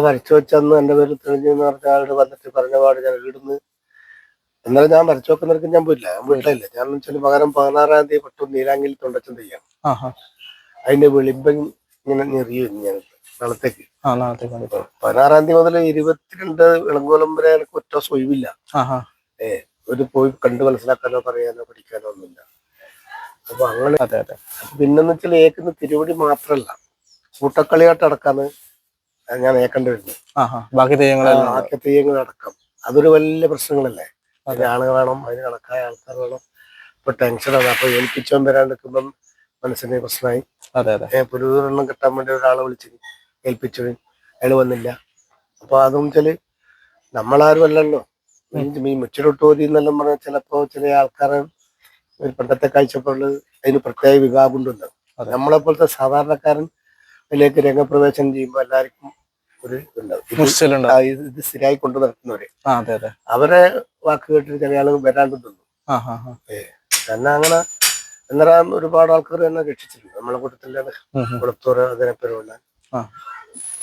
വരച്ചു വെച്ചന്ന് എന്റെ പേര് തെളിഞ്ഞെന്ന് പറഞ്ഞ ആളോട് വന്നിട്ട് പറഞ്ഞ പാട് ഞാൻ ഇടുന്ന്. എന്നാലും ഞാൻ വരച്ചു വെക്കുന്നിടക്ക് ഞാൻ പോയില്ല ഞാൻ വീട്ടിലില്ല. ഞാൻ വെച്ചാൽ പകരം പതിനാറാം തീയതി പെട്ടു നീലാങ്കിൽ തൊണ്ടച്ചൻ ആ. അതിന്റെ വെളിമ്പൻ ഇങ്ങനെ ഞെറിയും ഞാൻ കണ്ടു പതിനാറാം തീയതി മുതൽ ഇരുപത്തിരണ്ട് ഇളങ്കോലം വരെ എനിക്ക് ഒറ്റ സ്വയമില്ല ഏ. ഒരു പോയി കണ്ട് മനസ്സിലാക്കാനോ പറയാനോ പഠിക്കാനോ ഒന്നുമില്ല. അപ്പൊ അങ്ങനെ അതെ അതെ. പിന്നെന്ന് വെച്ചാൽ ഏക്കുന്ന തിരുവടി മാത്രല്ല. കൂട്ടക്കളിയായിട്ട് അടക്കാന്ന് ഞാൻ ഏക്കണ്ട വരുന്നത് ബാക്കി. ബാക്കി. തെയ്യങ്ങൾ അടക്കം അതൊരു വലിയ പ്രശ്നങ്ങളല്ലേ? അതിന് ആൾ വേണം അതിന് കണക്കായ ആൾക്കാർ വേണം. ഇപ്പൊ ടെൻഷനാണ് അപ്പൊ ഏൽപ്പിച്ചോൻ വരാൻ നിൽക്കുമ്പം മനസ്സിന് പ്രശ്നമായി. അതെ അതെ. ഏ, പുനരുദ്ധരണം കിട്ടാൻ വേണ്ടി ഒരാളെ വിളിച്ചു ഏൽപ്പിച്ചു അയാൾ വന്നില്ല. അപ്പൊ അതെന്ന് വെച്ചാൽ നമ്മളാരും അല്ലല്ലോ. ഈ മുച്ചിലോട്ട് ഓതി എന്നെല്ലാം പറഞ്ഞാൽ ചിലപ്പോ ചില ആൾക്കാരെ ഒരു പണ്ടത്തെ കാഴ്ചപ്പാടിൽ അതിന് പ്രത്യേക അതെ. നമ്മളെ പോലത്തെ സാധാരണക്കാരൻ അതിലേക്ക് രംഗപ്രവേശനം ചെയ്യുമ്പോൾ എല്ലാവർക്കും ഒരു ഇതുണ്ടാവും ഇത് സ്ഥിരമായി കൊണ്ടു നടക്കുന്നവര്. അവരെ വാക്ക് കേട്ടിട്ട് ചില ആളുകൾ വരാണ്ട്. തന്നെ അങ്ങനെ എന്നാൽ ഒരുപാട് ആൾക്കാർ തന്നെ രക്ഷിച്ചിട്ടുണ്ട്. നമ്മളെ കൂട്ടത്തിൽ. കുളത്തൂർ അതിനെപ്പരുമല്ല ആ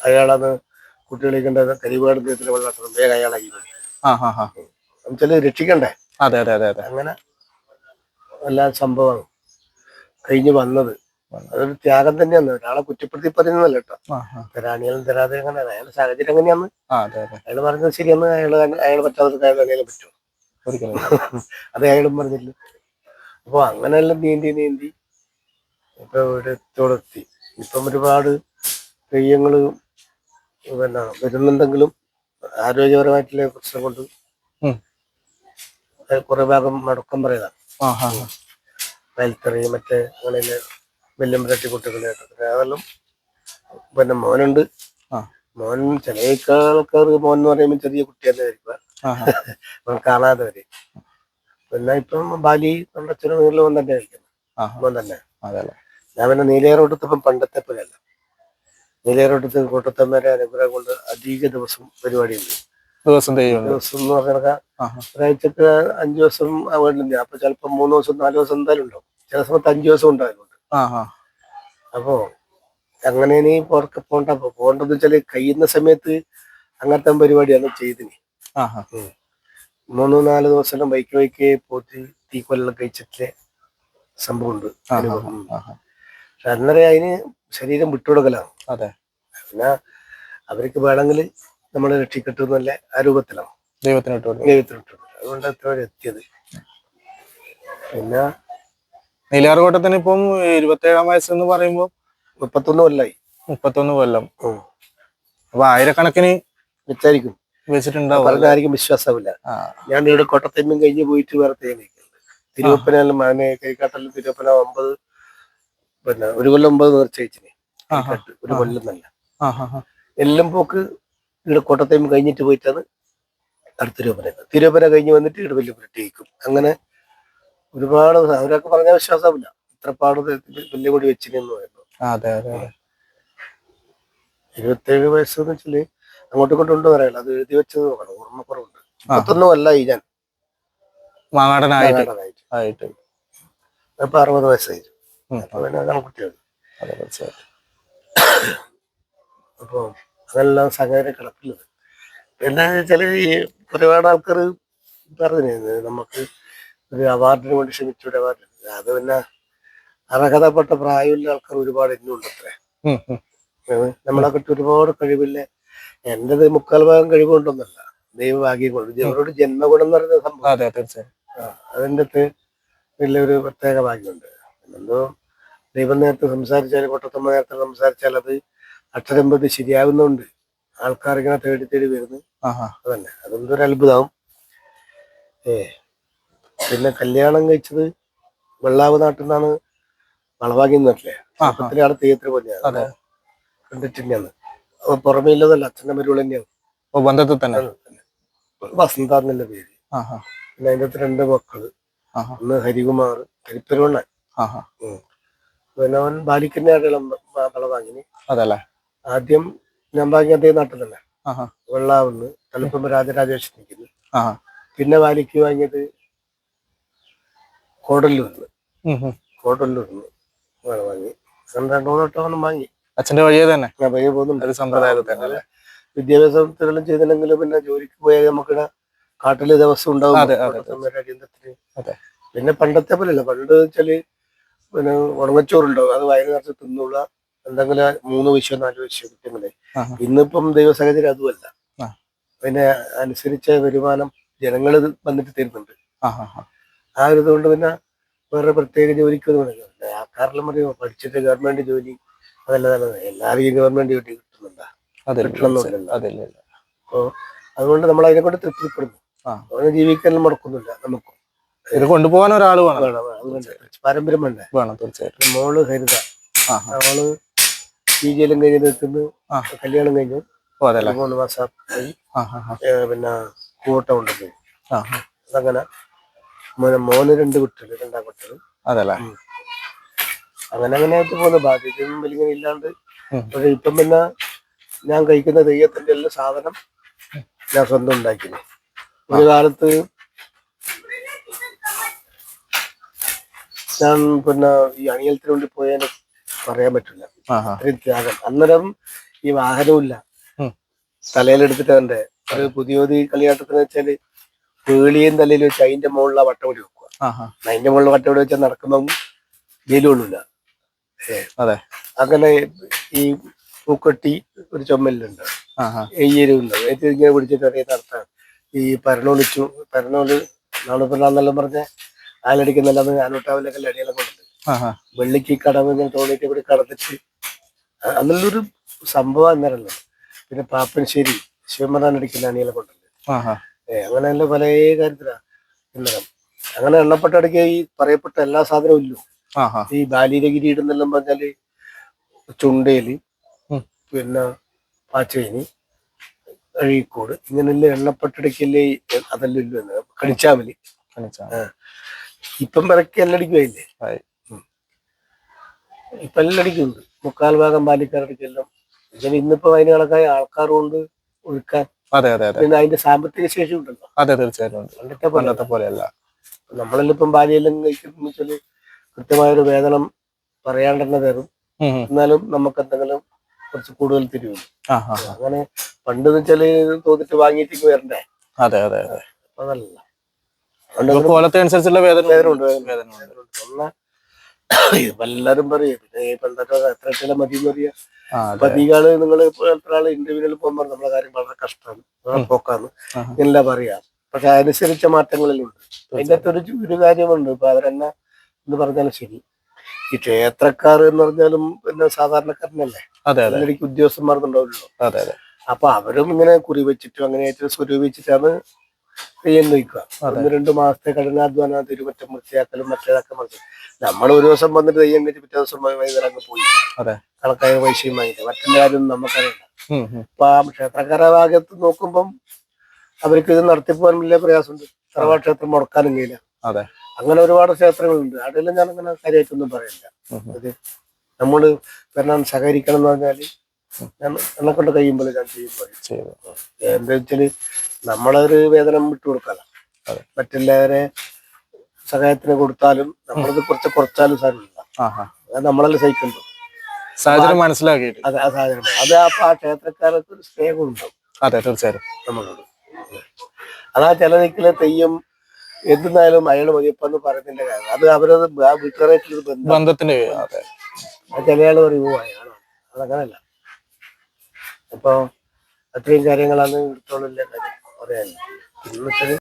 അയാളത് കുട്ടികളിക്കേണ്ട കരിവാട് വെള്ളം വെള്ളത്തിൽ വേഗം അയാളായി ചില. രക്ഷിക്കണ്ടേ? അതെ അതെ അതെ അതെ. അങ്ങനെ എല്ലാ സംഭവമാണ് കഴിഞ്ഞു വന്നത്. അതൊരു ത്യാഗം തന്നെയാണ്. ഒരാളെ കുറ്റപ്പെടുത്തി പറയുന്നതല്ല കേട്ടോ. തരാണിയാലും തരാതെ അങ്ങനെ അയാളുടെ സാഹചര്യം അതെ അയാൾ പറഞ്ഞത് ശരിയെന്ന് അയാൾ അയാൾ പറ്റാത്തവർക്ക് അയാൾ അങ്ങനെ പറ്റുമോ ഒരിക്കലും. അത് അയാളും പറഞ്ഞില്ല അപ്പൊ അങ്ങനെയെല്ലാം നീന്തി നീന്തി ഇപ്പൊ ഇവിടെ എത്തി ഇപ്പം ഒരുപാട് തെയ്യങ്ങൾ പിന്നെ വരുന്നുണ്ടെങ്കിലും ആരോഗ്യപരമായിട്ടുള്ള പ്രശ്നം കൊണ്ട്. കുറെ ഭാഗം മടക്കം പറയുന്നതാണ് വയൽത്തറി മറ്റേ അങ്ങനെ വെല്ലുമ്പരട്ടി കുട്ടികളെ അതെല്ലാം പിന്നെ മോനുണ്ട്. മോൻ ചില ആൾക്കാർ മോൻ എന്ന് പറയുമ്പോൾ ചെറിയ കുട്ടിയല്ലേ ആയിരിക്കും കാണാതെ വരെ. പിന്നെ ഇപ്പം ബാലി നമ്മുടെ അച്ഛനും മോൻ തന്നെ കഴിക്കുന്നു മോൻ തന്നെ. ഞാൻ പിന്നെ ഇപ്പം പണ്ടത്തെ പോലെയല്ല. നീലേറോട്ടത്ത് കോട്ടത്തമ്മേരെ അനുഗ്രഹം കൊണ്ട് അധിക ദിവസം പരിപാടിയുണ്ട്. ദിവസം ദിവസം എന്ന് പറഞ്ഞാൽ ഒരാഴ്ചക്ക് അഞ്ചു ദിവസം വേണ്ടില്ല അപ്പൊ ചിലപ്പോ മൂന്ന് ദിവസം നാല് ദിവസം എന്തായാലും ഉണ്ടാവും. ചില സമയത്ത് അഞ്ചു ദിവസം ഉണ്ടാകുന്നുണ്ട് അപ്പോ അങ്ങനെ ഇനി പുറത്ത് പോണ്ട. അപ്പൊ പോണ്ടെന്ന് വെച്ചാൽ കഴിയുന്ന സമയത്ത് അങ്ങനത്തെ പരിപാടിയാണ് ചെയ്തിന്. മൂന്ന് നാല് ദിവസം ബൈക്ക് ബൈക്ക് പോയിട്ട് തീക്കൊല്ലം കഴിച്ചിട്ടില്ലേ സംഭവമുണ്ട്. പക്ഷെ അന്നേരം അതിന് ശരീരം വിട്ടുകൊടുക്കലാണ്. അതെ. പിന്നെ അവർക്ക് വേണമെങ്കിൽ നമ്മളെ രക്ഷിക്കട്ടെന്നല്ല ആ രൂപത്തിലാണ്. ദൈവത്തിന് ഇട്ട് ദൈവത്തിന് അതുകൊണ്ട് അത്ര വരെ എത്തിയത്. പിന്നെ നീലാർകോട്ടത്തിന് ഇപ്പം ഇരുപത്തേഴാം വയസ്സ് എന്ന് പറയുമ്പോൾ മുപ്പത്തൊന്ന് കൊല്ലായി. മുപ്പത്തൊന്ന് കൊല്ലം. അപ്പൊ ആയിരക്കണക്കിന് വെച്ചായിരിക്കും. വെച്ചിട്ടുണ്ടാവും പറഞ്ഞായിരിക്കും വിശ്വാസമില്ല ഞാൻ ഇവിടെ കോട്ടത്തമ്മയും കഴിഞ്ഞ് പോയിട്ട് വേറെ തേങ്ങ തിരുവപ്പനെല്ലാം മാനെ കൈക്കാട്ടെല്ലാം തിരുവപ്പന ഒമ്പത് പിന്നെ ഒരു കൊല്ലം ഒമ്പത് നേർച്ചയച്ചിന്. ഒരു കൊല്ലം നല്ല. എല്ലാം പോക്ക് ഇവിടെ കോട്ടത്തേം കഴിഞ്ഞിട്ട് പോയിട്ടാണ് അടുത്ത തിരുവപ്പന തിരുവപ്പന കഴിഞ്ഞ് വന്നിട്ട് ഇവിടെ വലിയ പുരട്ടി കഴിക്കും അങ്ങനെ ഒരുപാട് അവരൊക്കെ പറഞ്ഞ വിശ്വാസമില്ല ഇത്രപ്പാട് വലിയ കൂടി വെച്ചിനെന്ന് പറയുന്നു ഇരുപത്തേഴ് വയസ്സ് എന്ന് വെച്ചാൽ അങ്ങോട്ടും ഇങ്ങോട്ടും ഉണ്ടോ അറിയില്ല അത് എഴുതി വെച്ചത് നോക്കണം. ഓർമ്മക്കുറവുണ്ട്. മുപ്പത്തൊന്നും അല്ല ഈ ഞാൻ. മാങ്ങാടനായിട്ട് ഇപ്പൊ അറുപത് വയസ്സായി. അപ്പൊ പിന്നെ അതാണ് കുട്ടികൾ അതെ തീർച്ചയായിട്ടും അപ്പൊ അതെല്ലാം സംഗതി കിടപ്പില്ലത് പിന്നെ ചില ഈ ഒരുപാട് ആൾക്കാർ പറഞ്ഞിരുന്നു നമുക്ക് ഒരു അവാർഡിന് വേണ്ടി ശ്രമിച്ചൊരു അവാർഡ്. അത് പിന്നെ അർഹതപ്പെട്ട പ്രായമുള്ള ആൾക്കാർ ഒരുപാട് ഇന്നുണ്ട് അത്രേ. നമ്മളെ കിട്ടി ഒരുപാട് കഴിവില്ല? എന്റേത് മുക്കാൽ ഭാഗം കഴിവുകൊണ്ടൊന്നല്ല. ദൈവഭാഗ്യം കൊണ്ട്. അവരോട് ജന്മഗുണം എന്ന് പറയുന്ന സംഭവം. അതിന്റെ അകത്ത് വലിയൊരു പ്രത്യേക ഭാഗ്യമുണ്ട്. എന്തോ ദൈവം നേരത്തെ സംസാരിച്ചാൽ കൊട്ടത്തമ്മ നേരത്തെ സംസാരിച്ചാൽ അത് അക്ഷരം പ്രതി ശരിയാകുന്നുണ്ട് ആൾക്കാർ ഇങ്ങനെ തേടി തേടി വരുന്നു. അതന്നെ. അതെന്തൊരു അത്ഭുതം. ഏ പിന്നെ കല്യാണം കഴിച്ചത് വെള്ളാവ് നാട്ടിൽ നിന്നാണ് വളവാകി നാട്ടിലെ. ചെറുപ്പത്തിലാണ് തെയ്യത്തിൽ പോലെയാണ് അതെ. കണ്ടിട്ടുണ്ടെന്ന് അപ്പൊ പുറമേ ഇല്ലതല്ല അച്ഛന്റെ മരുകൾ തന്നെയാണ്. ബന്ധത്തിൽ തന്നെ. വസന്ത എന്നുള്ള പേര്. പിന്നെ അതിന്റെ രണ്ട് മക്കൾ. ഒന്ന് ഹരികുമാർ ഹരിപ്പെരുവണ്ണൻ. അവൻ ബാലിക്കന്റെ ഇളം വള വാങ്ങിന്. അതല്ലേ? ആദ്യം ഞാൻ വാങ്ങി അതേ നാട്ടിൽ തന്നെ വെള്ളാവുന്ന് തലപ്പം രാജരാജേഷൻ നിൽക്കുന്നു. പിന്നെ വാലിക്ക് വാങ്ങിയത് കോടല്ലൂരിന്ന്. കോടല്ലൂരിന്ന് വള വാങ്ങി. അങ്ങനെ രണ്ടു മൂന്ന് വട്ടം വാങ്ങി. അച്ഛന്റെ വഴിയെ തന്നെ. പയ്യെ പോകുന്നുണ്ട്. സമ്പ്രദായം സമ്പ്രദായത്തിൽ തന്നെ വിദ്യാഭ്യാസത്തിലെല്ലാം ചെയ്തില്ലെങ്കിലും പിന്നെ ജോലിക്ക് പോയാൽ നമുക്ക് കാട്ടിലെ ദിവസം ഉണ്ടാവും. പിന്നെ പണ്ടത്തെ പോലെയല്ല. പണ്ട് വെച്ചാൽ പിന്നെ ഉണങ്ങച്ചോറുണ്ടാവും. അത് വയറ് നിറച്ച് തിന്നുള്ള എന്തെങ്കിലും മൂന്ന് വിഷയം നാല് വിഷയം കുറ്റങ്ങളെ ഇന്നിപ്പം ദൈവസാഹചര്യം അതുമല്ല. ആ. പിന്നെ അനുസരിച്ച വരുമാനം ജനങ്ങൾ വന്നിട്ട് തരുന്നുണ്ട്. ആ ആ ആ ആ ഒരു ഇതുകൊണ്ട് പിന്നെ വേറെ പ്രത്യേക ജോലിക്കൊന്നും വിളിക്കുന്നില്ല ആൾക്കാരെല്ലാം പറയുമോ പഠിച്ചിട്ട് ഗവൺമെന്റ് ജോലി അതല്ല നല്ലത് എല്ലാവരും ഗവൺമെന്റ് ജോലി കിട്ടുന്നുണ്ടാ. അപ്പോൾ അതുകൊണ്ട് നമ്മൾ അതിനെ കൊണ്ട് തൃപ്തിപ്പെടുന്നു. ആ. ജീവിക്കാൻ ജീവിക്കാനും മുടക്കുന്നില്ല നമുക്കും. ഇത് കൊണ്ടുപോകാൻ ഒരാൾ വേണം. പാരമ്പര്യം വേണ്ടേ വേണം. തീർച്ചയായിട്ടും. മോൾ ഹരിത ആ. അവൾ പി ജി എല്ലാം കഴിഞ്ഞ് നിൽക്കുന്നു. ആ. കല്യാണം കഴിഞ്ഞു. ഓ അതല്ലേ? മൂന്ന് മാസം ആയി. ആ ആ ആ ഏ, പിന്നെ കൂട്ടം ആ ആ. അതങ്ങനെ മോനെ മോന് രണ്ട് കുട്ടികൾ രണ്ടാം കുട്ടികൾ അതല്ല? അങ്ങനെ അങ്ങനെ ആയിട്ട് പോകുന്നു. ബാധ്യതയൊന്നും വലിയ ഇല്ലാണ്ട്. ഉം. പക്ഷെ ഇപ്പം പിന്നെ ഞാൻ കഴിക്കുന്ന തെയ്യത്തിന്റെ എല്ലാ സാധനം ഞാൻ സ്വന്തം ഉണ്ടാക്കി ഒരു കാലത്ത് ഞാൻ പിന്നെ ഈ അണിയലത്തിന് വേണ്ടി പോയാൽ പറയാൻ പറ്റില്ല. അത്രയും ത്യാഗം. അന്നേരം ഈ വാഹനമില്ല. തലയിലെടുത്തിട്ട് അവന്റെ ഒരു പുതിയ കളിയാട്ടത്തിന് വെച്ചാൽ പേളിയും തലയിൽ വെച്ച് അതിന്റെ മുകളിലാണ് വട്ടപടി വെക്കുക. അതിന്റെ മുകളിൽ വട്ടപടി വെച്ചാൽ നടക്കുമ്പം വെയിലുകൊള്ളില്ല അതെ. അങ്ങനെ ഈ പൂക്കെട്ടി ഒരു ചുമലുണ്ട് എയ്യരുണ്ട് ഇങ്ങനെ പിടിച്ചിട്ട് അറിയാൻ നടത്താൻ ഈ പരണോളിച്ചു പരണോൽ നാണുപിള്ളാന്നെല്ലാം പറഞ്ഞ? ആലടിക്കുന്നെല്ലാം ആനൂട്ടാവിലൊക്കെ അടിയെല്ലാം കൊണ്ടുണ്ട് വെള്ളിക്ക് കടവ് ഇങ്ങനെ തോന്നിട്ട് ഇവിടെ കടന്നിട്ട് അങ്ങനൊരു സംഭവം അന്നേരമല്ലോ. പിന്നെ പാപ്പൻശ്ശേരി ശിവമറാൻ അടിക്കുന്ന അണിയെല്ലാം കൊണ്ടുണ്ട് ഏഹ് അങ്ങനെ എല്ലാം പല കാര്യത്തിലാ. ഇന്നകം അങ്ങനെ എണ്ണപ്പെട്ടടക്കിയ ഈ പറയപ്പെട്ട എല്ലാ സാധനവും ഇല്ലോ ഈ ബാലീരഗിരി ഇടുന്നെല്ലാം പറഞ്ഞാൽ ചുണ്ടേൽ പിന്നെ പാച്ചേനി അഴീക്കോട് ഇങ്ങനെയുള്ള എണ്ണപ്പെട്ടടക്കല്ലേ അതെല്ലാം ഇല്ലോ എന്ന്. കണിച്ചാമലി. കാണിച്ചാ. ഇപ്പം പിറക്കി എല്ലടിക്കുമായില്ലേ. ഇപ്പൊ എല്ലാം അടിക്കുന്നുണ്ട് മുക്കാൽ ഭാഗം ബാലിക്കാരടിക്കെല്ലാം ഇങ്ങനെ ഇന്നിപ്പോ അതിന് കണക്കായ ആൾക്കാരും ഉണ്ട് ഒഴുക്കാൻ. അതെ അതെ അതെ. പിന്നെ അതിന്റെ സാമ്പത്തിക ശേഷി ഉണ്ടല്ലോ. അതെ തീർച്ചയായിട്ടും ഉണ്ട്. പണ്ടത്തെ പോലെ പണ്ടത്തെ പോലെയല്ല നമ്മളെല്ലാം ഇപ്പം ബാല്യെല്ലാം കഴിക്കുന്ന വെച്ചാൽ കൃത്യമായൊരു വേതനം പറയാണ്ടെന്നെ തരും. എന്നാലും നമുക്ക് എന്തെങ്കിലും കുറച്ച് കൂടുതൽ തിരിവ്. അങ്ങനെ പണ്ട് വെച്ചാൽ തോന്നിട്ട് വാങ്ങിയിട്ടേക്ക് വരണ്ടേ? അതെ അതെ അതെ. അതല്ല. കോലത്തെ അനുസരിച്ചുള്ള വേദന വേദനയുണ്ട്, ഇപ്പൊ എല്ലാരും പറയും പിന്നെ എത്ര ചില മതി എന്ന് പറയാ. അപ്പൊ നിങ്ങൾ എത്ര ആൾ ഇന്റർവ്യൂവിൽ പോകുമ്പോൾ നമ്മളെ കാര്യം വളരെ കഷ്ടമാണ്. പോക്കാന്ന്. എല്ലാം പറയാം. പക്ഷെ അതനുസരിച്ച മാറ്റങ്ങളിലുണ്ട്. അതിന്റെ അകത്ത് ഒരു കാര്യമുണ്ട്. ഇപ്പൊ അവരെന്നെ എന്ന് പറഞ്ഞാലും ശരി. ഈ ക്ഷേത്രക്കാർ എന്ന് പറഞ്ഞാലും പിന്നെ സാധാരണക്കാരനല്ലേ? അതെ അതെ. ഉണ്ടാവില്ലല്ലോ. അപ്പൊ അവരും ഇങ്ങനെ കുറി വെച്ചിട്ടും അങ്ങനെ സ്വരൂപിച്ചിട്ടാണ് നയിക്കുക ഒന്ന് രണ്ട് മാസത്തെ കഠിനാധ്വാനം തിരുമറ്റം വൃത്തിയാക്കലും മറ്റേതൊക്കെ മറിച്ച് നമ്മൾ ഒരു ദിവസം വന്നിട്ട് തെയ്യം കഴിച്ച് പിറ്റേ ദിവസം വൈകുന്നേരം അങ്ങ് പോയി. കണക്കായ പൈസയും വാങ്ങിയില്ല മറ്റുള്ള കാര്യം നമുക്കറിയില്ല. അപ്പൊ ആ ക്ഷേത്രക്കാരെ ഭാഗത്ത് നോക്കുമ്പം അവർക്ക് ഇത് നടത്തിപ്പോകാൻ വലിയ പ്രയാസമുണ്ട്. സർവ ക്ഷേത്രം മുടക്കാനും കഴിയില്ല. അങ്ങനെ ഒരുപാട് ക്ഷേത്രങ്ങളുണ്ട്. അവിടെയെല്ലാം ഞാൻ അങ്ങനെ കാര്യമായിട്ടൊന്നും പറയില്ല. നമ്മൾ വരണം സഹകരിക്കണം എന്ന് പറഞ്ഞാൽ എന്നെ കൊണ്ട് കഴിയുമ്പോൾ ഞാൻ ചെയ്യും എന്താ വെച്ചാൽ നമ്മളൊരു വേതനം വിട്ടു കൊടുക്കാല. മറ്റുള്ളവരെ സഹായത്തിന് കൊടുത്താലും നമ്മളത് കുറച്ച് കുറച്ചാലും സാധനമില്ല അത് നമ്മളെല്ലാം സഹിക്കുന്നുണ്ട് സാഹചര്യം മനസ്സിലാക്കിയിട്ട് അതെ ആ സാഹചര്യം. അത് അപ്പൊ ആ ക്ഷേത്രക്കാർക്ക് ഒരു സ്നേഹം ഉണ്ടാവും അതെ തീർച്ചയായും. നമ്മളോട്. അതാ ചില നിൽക്കുന്ന തെയ്യം എന്തിനായാലും അയാൾ മതിയപ്പെന്ന് പറയുന്നതിന്റെ കാര്യം. അത് അവരത് ആ ബന്ധത്തിന്റെ അതെ. അത് ചില ആൾ പറയും അയാളാണ്. അതങ്ങനല്ല. അപ്പൊ അത്രയും കാര്യങ്ങളാണ് ഇടത്തോളം കാര്യം പറയാൻ. വെച്ചാൽ